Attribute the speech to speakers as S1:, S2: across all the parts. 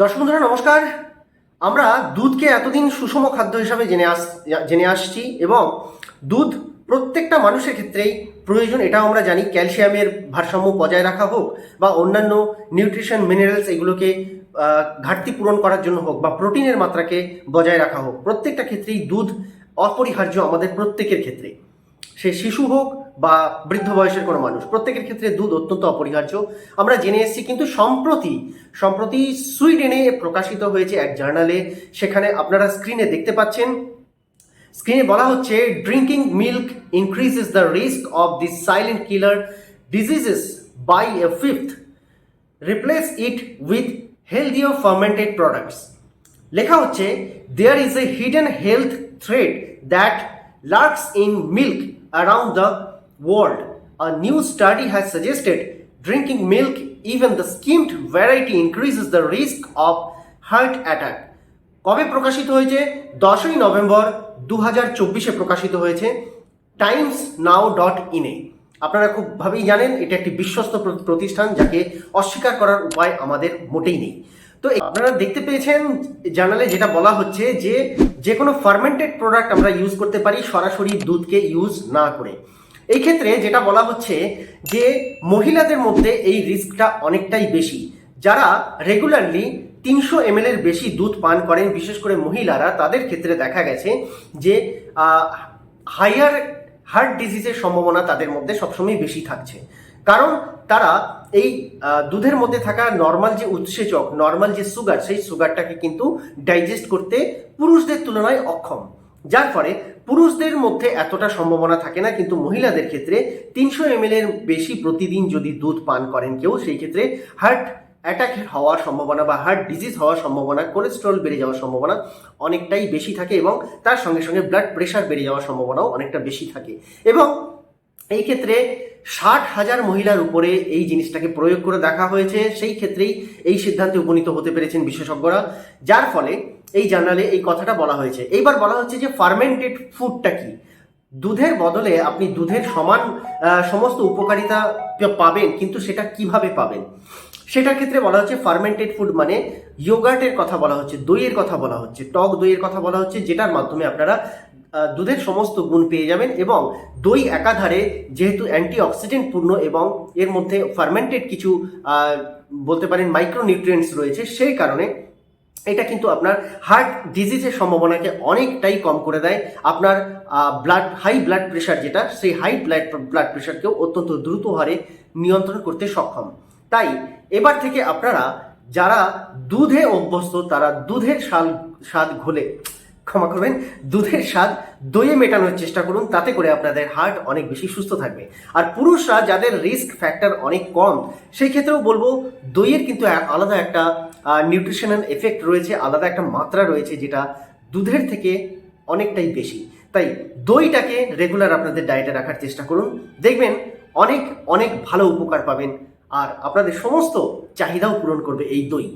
S1: দর্শক বন্ধুরা, নমস্কার। আমরা দুধকে এতদিন সুষম খাদ্য হিসাবে জেনে আস, জেনে আসছি এবং দুধ প্রত্যেকটা মানুষের ক্ষেত্রেই প্রয়োজন, এটাও আমরা জানি। ক্যালসিয়ামের ভারসাম্য বজায় রাখা হোক বা অন্যান্য নিউট্রিশন, মিনারেলস এগুলোকে ঘাটতি পূরণ করার জন্য হোক বা প্রোটিনের মাত্রাকে বজায় রাখা হোক, প্রত্যেকটা ক্ষেত্রেই দুধ অপরিহার্য আমাদের প্রত্যেকের ক্ষেত্রে। সে শিশু হোক বা বৃদ্ধ বয়সের কোনো মানুষ, প্রত্যেকের ক্ষেত্রে দুধ অত্যন্ত অপরিহার্য। আমরা জেনে এসেছি কিন্তু সম্প্রতি সম্প্রতি সুইডেনে প্রকাশিত হয়েছে এক জার্নালে, সেখানে আপনারা স্ক্রিনে দেখতে পাচ্ছেন, স্ক্রিনে বলা হচ্ছে drinking milk increases the risk of this silent killer diseases by a fifth replace it with healthier fermented products লেখা হচ্ছে there is a hidden health threat that lurks in milk around the world a new study has suggested drinking milk even the skimmed variety increases the risk of heart attack কবে প্রকাশিত হয়েছে? দশই November দু হাজার চব্বিশে প্রকাশিত হয়েছে Times নাও dot ইনে আপনারা খুব ভাবেই জানেন, এটা একটি বিশ্বস্ত প্রতিষ্ঠান যাকে অস্বীকার করার উপায় আমাদের মোটেই নেই। তো আপনারা দেখতে পেয়েছেন জার্নালে যেটা বলা হচ্ছে যে যে কোনো ফার্মেন্টেড প্রোডাক্ট আমরা ইউজ করতে পারি, সরাসরি দুধকে ইউজ না করে। এই ক্ষেত্রে যেটা বলা হচ্ছে যে মহিলাদের মধ্যে এই রিস্কটা অনেকটাই বেশি। যারা রেগুলারলি তিনশো এম এর বেশি দুধ পান করেন, বিশেষ করে মহিলারা, তাদের ক্ষেত্রে দেখা গেছে যে হাইয়ার হার্ট ডিজিজের সম্ভাবনা তাদের মধ্যে সবসময় বেশি থাকছে। কারণ তারা এই দুধের মধ্যে থাকা নর্মাল যে উৎসেচক নর্মাল যে সুগার সেই সুগারটাকে কিন্তু ডাইজেস্ট করতে পুরুষদের তুলনায় অক্ষম। যার ফলে পুরুষদের মধ্যে এতটা সম্ভাবনা থাকে না, কিন্তু মহিলাদের ক্ষেত্রে তিনশো এম এর বেশি প্রতিদিন যদি দুধ পান করেন কেউ, সেই ক্ষেত্রে হার্ট অ্যাটাক হওয়ার সম্ভাবনা বা হার্ট ডিজিজ হওয়ার সম্ভাবনা কোলেস্ট্রল বেড়ে যাওয়ার সম্ভাবনা অনেকটাই বেশি থাকে এবং তার সঙ্গে সঙ্গে ব্লাড প্রেশার বেড়ে যাওয়ার সম্ভাবনাও অনেকটা বেশি থাকে। এবং এই ক্ষেত্রে ষাট হাজার মহিলার উপরে এই জিনিসটাকে প্রয়োগ করে দেখা হয়েছে। সেই ক্ষেত্রেই এই সিদ্ধান্তে উপনীত হতে পেরেছেন বিশেষজ্ঞরা। যার ফলে এই জার্নালে এই কথাটা বলা হয়েছে। এইবার বলা হচ্ছে যে ফার্মেন্টেড ফুডটা কি? দুধের বদলে আপনি দুধের সমান সমস্ত উপকারিতা পাবেন, কিন্তু সেটা কীভাবে পাবেন? সেটার ক্ষেত্রে বলা হচ্ছে ফার্মেন্টেড ফুড মানে ইয়োগার্টের কথা বলা হচ্ছে, দইয়ের কথা বলা হচ্ছে, টক দইয়ের কথা বলা হচ্ছে, যেটার মাধ্যমে আপনারা দুধের সমস্ত গুণ পেয়ে যাবেন এবং দই একাধারে যেহেতু অ্যান্টি অক্সিডেন্ট পূর্ণ এবং এর মধ্যে ফার্মেন্টেড কিছু বলতে পারেন মাইক্রোনিউট্রিয়েন্টস রয়েছে, সেই কারণে এটা কিন্তু আপনার হার্ট ডিজিজের সম্ভাবনাকে অনেকটাই কম করে দেয়। আপনার ব্লাড হাই ব্লাড প্রেশার যেটা, সেই হাই ব্লাড ব্লাড প্রেশারকেও অত্যন্ত দ্রুত হারে নিয়ন্ত্রণ করতে সক্ষম। তাই এবার থেকে আপনারা যারা দুধে অভ্যস্ত, তারা দুধের স্বাদ স্বাদ ঘোলে। ক্ষমা করবেন, দুধের স্বাদ দইয়ে মেটানোর চেষ্টা করুন, তাতে করে আপনাদের হার্ট অনেক বেশি সুস্থ থাকবে। আর পুরুষরা যাদের রিস্ক ফ্যাক্টর অনেক কম সেই ক্ষেত্রেও বলব, দইয়ের কিন্তু আলাদা একটা নিউট্রিশনাল এফেক্ট রয়েছে, আলাদা একটা মাত্রা রয়েছে, যেটা দুধের থেকে অনেকটাই বেশি। তাই দইটাকে রেগুলার আপনাদের ডায়েটে রাখার চেষ্টা করুন। দেখবেন অনেক অনেক ভালো উপকার পাবেন আর আপনাদের সমস্ত চাহিদাও পূরণ করবে এই দই।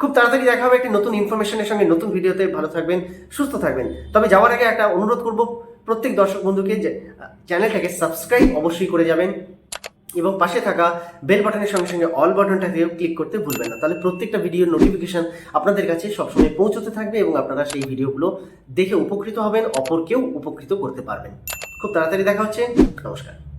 S1: খুব তাড়াতাড়ি দেখা হবে একটি নতুন ইনফরমেশনের সঙ্গে নতুন ভিডিওতে ভালো থাকবেন, সুস্থ থাকবেন। তবে যাওয়ার আগে একটা অনুরোধ করব প্রত্যেক দর্শক বন্ধুকে যে চ্যানেলটাকে সাবস্ক্রাইব অবশ্যই করে যাবেন এবং পাশে থাকা বেল বাটনের সঙ্গে সঙ্গে অল বাটনটাতেও ক্লিক করতে ভুলবেন না। তাহলে প্রত্যেকটা ভিডিওর নোটিফিকেশন আপনাদের কাছে সবসময় পৌঁছতে থাকবে এবং আপনারা সেই ভিডিওগুলো দেখে উপকৃত হবেন, অপরকেও উপকৃত করতে পারবেন। খুব তাড়াতাড়ি দেখা হচ্ছে। নমস্কার।